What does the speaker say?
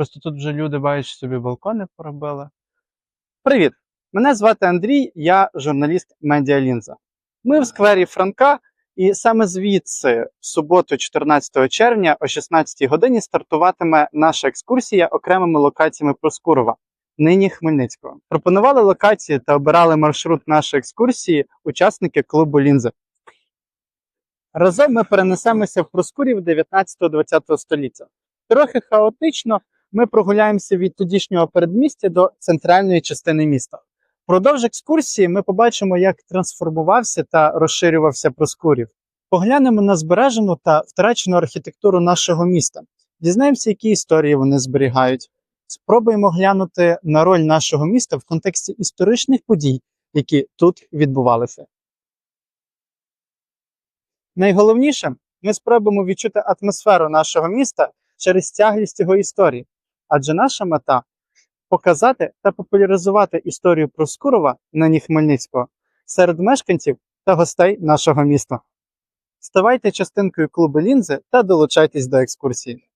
Просто тут вже люди бачиш собі балкони поробили. Привіт! Мене звати Андрій, я журналіст Медіалінза. Ми в сквері Франка, і саме звідси, в суботу, 14 червня, о 16 годині, стартуватиме наша екскурсія окремими локаціями Проскурова, нині Хмельницького. Пропонували локації та обирали маршрут нашої екскурсії учасники клубу Лінзи. Разом ми перенесемося в Проскурів 19-20 століття. Трохи хаотично ми прогуляємося від тодішнього передмістя до центральної частини міста. Впродовж екскурсії ми побачимо, як трансформувався та розширювався Проскурів. Поглянемо на збережену та втрачену архітектуру нашого міста. Дізнаємося, які історії вони зберігають. Спробуємо глянути на роль нашого міста в контексті історичних подій, які тут відбувалися. Найголовніше, ми спробуємо відчути атмосферу нашого міста через тяглість його історії, адже наша мета показати та популяризувати історію Проскурова нині Хмельницького серед мешканців та гостей нашого міста. Ставайте частинкою клубу лінзи та долучайтесь до екскурсії.